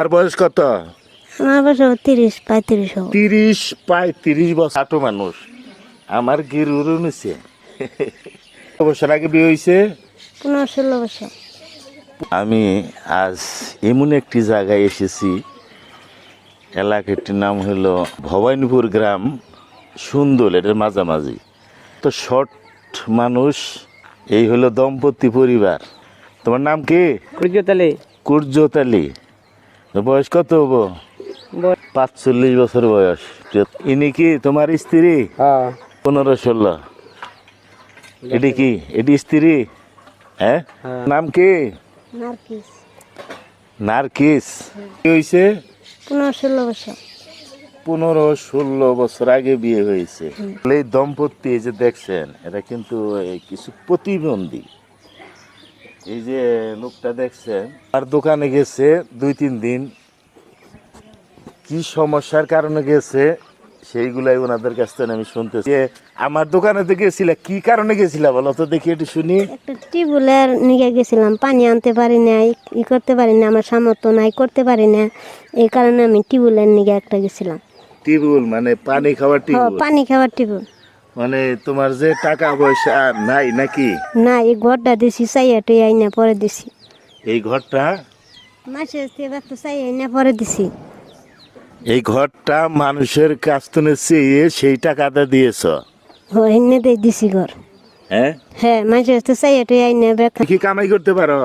আর বয়স কত? আমার বয়স তিরিশ পঁয়ত্রিশ তিরিশ পঁয়ত্রিশ বছর। ছোট মানুষ। আমার গিরুর নিছে বছর আগে বিয়ে হয়েছে? পনেরো ষোলো বছর। আমি আজ এমন একটি জায়গায় এসেছি। এলাকাটির নাম হলো ভবানীপুর গ্রাম সুন্দর এটার মাঝামাঝি। তো শর্ট মানুষ এই হলো দম্পতি পরিবার। তোমার নাম কি? কুড়িজতালে কুর্জতালি বয়স কত হব? পাঁচচল্লিশ বছর বয়স। ইনি কি তোমার স্ত্রী? হ্যাঁ। পনেরো ষোলো। এটি কি? এটি স্ত্রী? হ্যাঁ? হ্যাঁ। নাম কি? নার্কিস কি হয়েছে পনেরো ষোলো বছর। পনেরো ষোলো বছর আগে বিয়ে হয়েছে। এই দম্পতি এই যে দেখছেন এটা কিন্তু কিছু প্রতিবন্ধী। এই যে লোকটা দেখছেন আর দোকানে গেছে দুই তিন দিন। কি সমস্যার কারণে গেছে সেইগুলাই ওনাদের কাছ থেকে আমি শুনতেছি। যে আমার দোকানে তো গেছিলা কি কারণে গেছিলা বলো তো দেখি একটু শুনি। একটা টিউবওয়েলের নিয়ে গেছিলাম পানি আনতে পারি না ই করতে পারি না আমার সামর্থ্য নাই করতে পারি না এই কারণে আমি টিউবওয়েলের নিয়ে একটা গেছিলাম। টিউবওয়েল মানে পানি খাওয়ার টিউবওয়েল? পানি খাওয়ার টিউবওয়েল। মানে তোমার যে টাকা পয়সা নাই নাকি? না এই ঘরটা দিছি চাইয়া টুই আইনা পরে দিছি। এই ঘরটা? মাসে একটু চাই আইনা পরে দিছি। এই ঘরটা মানুষের কাছ থেকে চেয়ে সেই টাকাটা দিয়েছ? ও এনে দিয়ে দিছি ঘর। হ্যাঁ? হ্যাঁ মাসে চাইয়া টুই আইনা বেকা কি কামাই করতে পারো?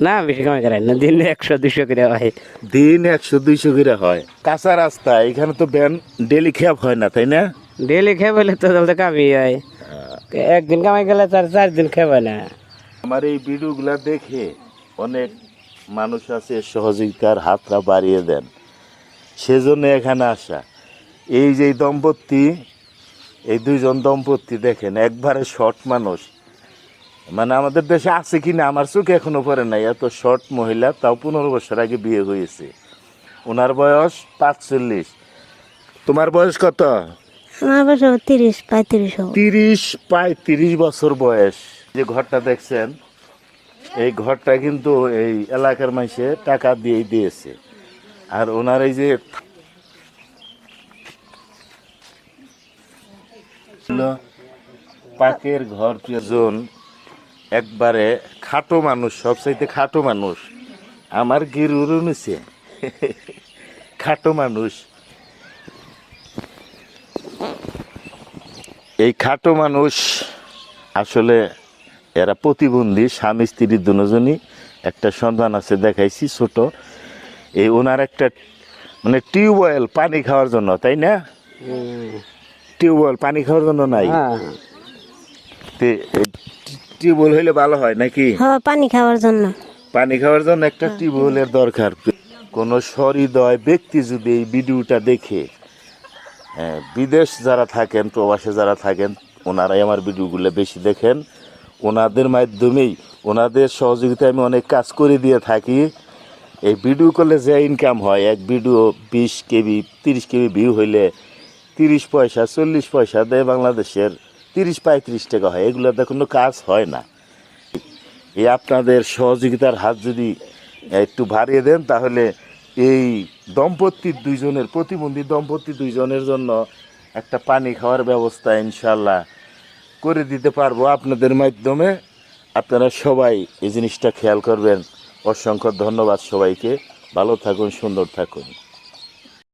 না বেশি কামাই করাই না দিন একশো দুশো করে হয়। দিন একশো দুইশো করে হয়। কাঁচা রাস্তা এখানে তো ব্যান ডেলি খেয়াপ হয় না তাই না? ডেলি খেয়ে তো তাহলে কামি হয়। একদিন কামাই গেলে তার চার দিন খেবে না। আমার এই ভিডিওগুলা দেখে অনেক মানুষ আছে সহযোগিতার হাতটা বাড়িয়ে দেন। সেজন্য এখানে আসা। এই যে দম্পতি এই দুইজন দম্পতি দেখেন একবারে শর্ট মানুষ। মানে আমাদের দেশে আছে কি না আমার চোখে এখনও পড়ে নাই। এত শর্ট মহিলা তাও পনেরো বছর আগে বিয়ে হয়েছে। ওনার বয়স পাঁচচল্লিশ। তোমার বয়স কত? আমার বয়স তিরিশ, পঁয়ত্রিশ তিরিশ, পঁয়ত্রিশ বছর বয়স। যে ঘরটা দেখছেন, এই ঘরটা কিন্তু এই এলাকার মানুষে টাকা দিয়ে দিয়েছে। আর ওনার এই যে পাকের ঘর প্রিয়জন, একবারে খাটো মানুষ, সবচাইতে খাটো মানুষ। আমার গিরুরও নিছে খাটো মানুষ। এই খাটো মানুষ আসলে এরা প্রতিবন্ধী স্বামী স্ত্রী দুজনই একটা সন্তান আছে দেখাইছি ছোট। এই ওনার একটা মানে টিউবওয়েল পানি খাওয়ার জন্য তাই না? টিউবওয়েল পানি খাওয়ার জন্য নাই? হ্যাঁ। তে এই টিউবওয়েল হইলে ভালো হয় নাকি? হ্যাঁ পানি খাওয়ার জন্য। পানি খাওয়ার জন্য একটা টিউবওয়েলের দরকার। কোনো সহৃদয় ব্যক্তি যদি এই ভিডিওটা দেখে হ্যাঁ, বিদেশ যারা থাকেন, প্রবাসে যারা থাকেন, ওনারাই আমার ভিডিওগুলো বেশি দেখেন। ওনাদের মাধ্যমেই, ওনাদের সহযোগিতায় আমি অনেক কাজ করে দিয়ে থাকি। এই ভিডিও করলে যে ইনকাম হয়, এক ভিডিও বিশ কেবি, তিরিশ কেবি ভিউ হইলে তিরিশ পয়সা, চল্লিশ পয়সা দেয় বাংলাদেশের তিরিশ পঁয়ত্রিশ টাকা হয়। এগুলোতে কোনো কাজ হয় না। এই আপনাদের সহযোগিতার হাত যদি একটু বাড়িয়ে দেন, তাহলে এই দম্পতির দুইজনের, প্রতিবন্ধী দম্পতি দুইজনের জন্য একটা পানি খাওয়ার ব্যবস্থা ইনশাল্লাহ করে দিতে পারব আপনাদের মাধ্যমে। আপনারা সবাই এই জিনিসটা খেয়াল করবেন। অসংখ্য ধন্যবাদ সবাইকে। ভালো থাকুন, সুন্দর থাকুন।